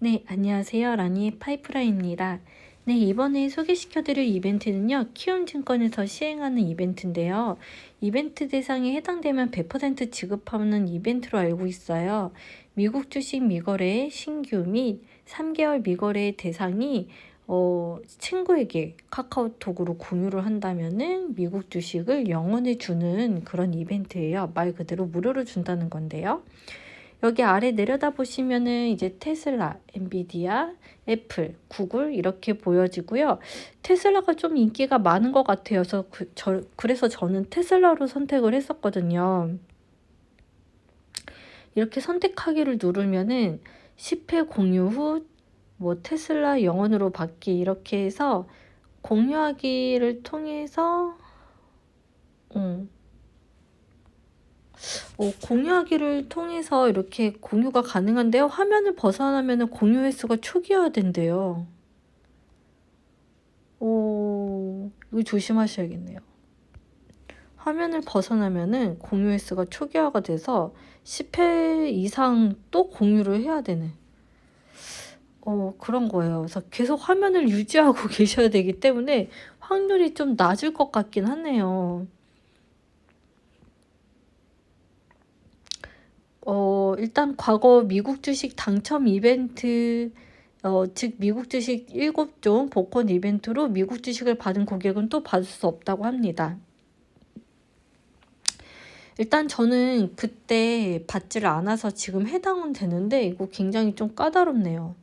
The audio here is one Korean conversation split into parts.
네, 안녕하세요. 라니의 파이프라인입니다. 네, 이번에 소개시켜드릴 이벤트는요, 키움증권에서 시행하는 이벤트인데요. 이벤트 대상에 해당되면 100% 지급하는 이벤트로 알고 있어요. 미국 주식 미거래 신규 및 3개월 미거래 대상이 어, 친구에게 카카오톡으로 공유를 한다면은 미국 주식을 영원히 주는 그런 이벤트예요. 말 그대로 무료로 준다는 건데요. 여기 아래 내려다 보시면은 이제 테슬라, 엔비디아, 애플, 구글 이렇게 보여지고요. 테슬라가 좀 인기가 많은 것 같아요. 그, 저, 그래서 저는 테슬라로 선택을 했었거든요. 이렇게 선택하기를 누르면은 10회 공유 후 뭐 테슬라 영원으로 받기 이렇게 해서 공유하기를 통해서 음, 어, 공유하기를 통해서 이렇게 공유가 가능한데요. 화면을 벗어나면 공유 횟수가 초기화된대요. 오, 이거 조심하셔야겠네요. 화면을 벗어나면은 공유 횟수가 초기화가 돼서 10회 이상 또 공유를 해야 되네. 어, 그런 거예요. 그래서 계속 화면을 유지하고 계셔야 되기 때문에 확률이 좀 낮을 것 같긴 하네요. 어, 일단 과거 미국 주식 당첨 이벤트, 어, 즉 미국 주식 7종 복권 이벤트로 미국 주식을 받은 고객은 또 받을 수 없다고 합니다. 일단 저는 그때 받지를 않아서 지금 해당은 되는데 이거 굉장히 좀 까다롭네요.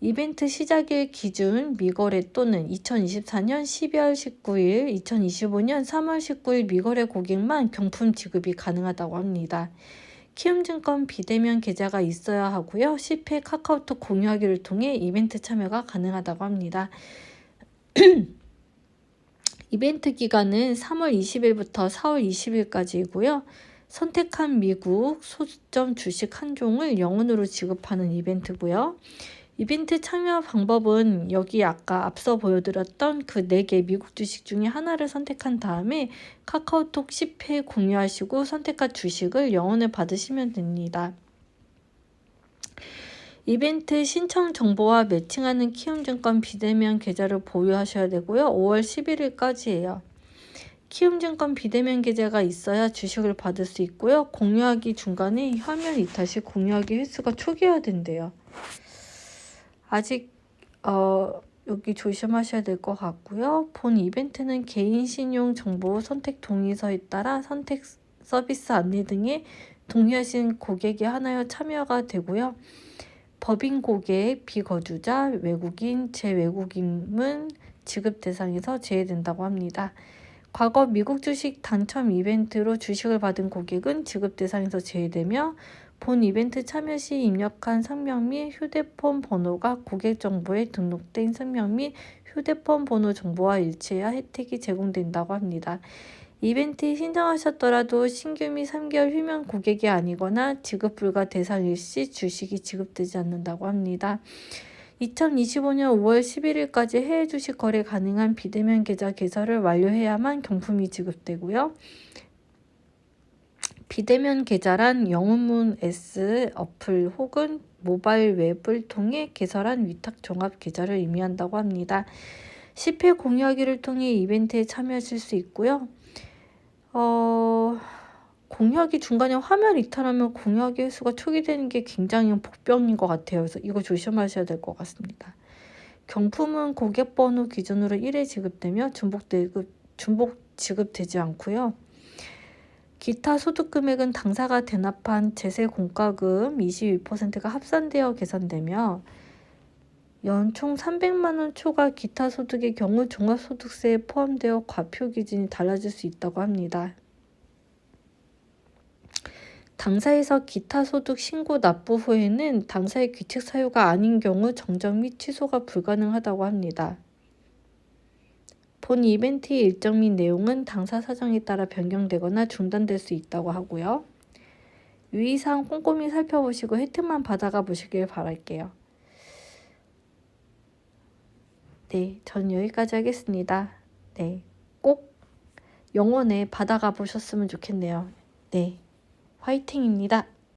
이벤트 시작일 기준 미거래 또는 2024년 12월 19일, 2025년 3월 19일 미거래 고객만 경품 지급이 가능하다고 합니다. 키움증권 비대면 계좌가 있어야 하고요. 10회 카카오톡 공유하기를 통해 이벤트 참여가 가능하다고 합니다. 이벤트 기간은 3월 20일부터 4월 20일까지이고요. 선택한 미국 소점 주식 한 종을 영원으로 지급하는 이벤트고요. 이벤트 참여 방법은 여기 아까 앞서 보여드렸던 그 4개 미국 주식 중에 하나를 선택한 다음에 카카오톡 10회 공유하시고 선택한 주식을 영원을 받으시면 됩니다. 이벤트 신청 정보와 매칭하는 키움증권 비대면 계좌를 보유하셔야 되고요. 5월 11일까지예요. 키움증권 비대면 계좌가 있어야 주식을 받을 수 있고요. 공유하기 중간에 화면 이탈 시 공유하기 횟수가 초기화된대요. 아직 어, 여기 조심하셔야 될 것 같고요. 본 이벤트는 개인 신용 정보 선택 동의서에 따라 선택 서비스 안내 등에 동의하신 고객이 하나여 참여가 되고요. 법인 고객, 비거주자, 외국인, 재외국인은 지급 대상에서 제외된다고 합니다. 과거 미국 주식 당첨 이벤트로 주식을 받은 고객은 지급 대상에서 제외되며 본 이벤트 참여 시 입력한 성명 및 휴대폰 번호가 고객 정보에 등록된 성명 및 휴대폰 번호 정보와 일치해야 혜택이 제공된다고 합니다. 이벤트에 신청하셨더라도 신규 및 3개월 휴면 고객이 아니거나 지급 불가 대상일 시 주식이 지급되지 않는다고 합니다. 2025년 5월 11일까지 해외 주식 거래 가능한 비대면 계좌 개설을 완료해야만 경품이 지급되고요. 비대면 계좌란 영문문 S 어플 혹은 모바일 웹을 통해 개설한 위탁 종합 계좌를 의미한다고 합니다. 10회 공유하기를 통해 이벤트에 참여하실 수 있고요. 어, 공유하기 중간에 화면 이탈하면 공유하기 횟수가 초기되는 게 굉장히 복병인 것 같아요. 그래서 이거 조심하셔야 될 것 같습니다. 경품은 고객 번호 기준으로 1회 지급되며 중복 대급, 중복 지급되지 않고요. 기타 소득 금액은 당사가 대납한 제세 공과금 22%가 합산되어 계산되며 연총 300만 원 초과 기타 소득의 경우 종합소득세에 포함되어 과표 기준이 달라질 수 있다고 합니다. 당사에서 기타 소득 신고 납부 후에는 당사의 규칙 사유가 아닌 경우 정정 및 취소가 불가능하다고 합니다. 본 이벤트의 일정 및 내용은 당사 사정에 따라 변경되거나 중단될 수 있다고 하고요. 유의사항 꼼꼼히 살펴보시고 혜택만 받아가 보시길 바랄게요. 네, 전 여기까지 하겠습니다. 네, 꼭 영원에 받아가 보셨으면 좋겠네요. 네, 화이팅입니다.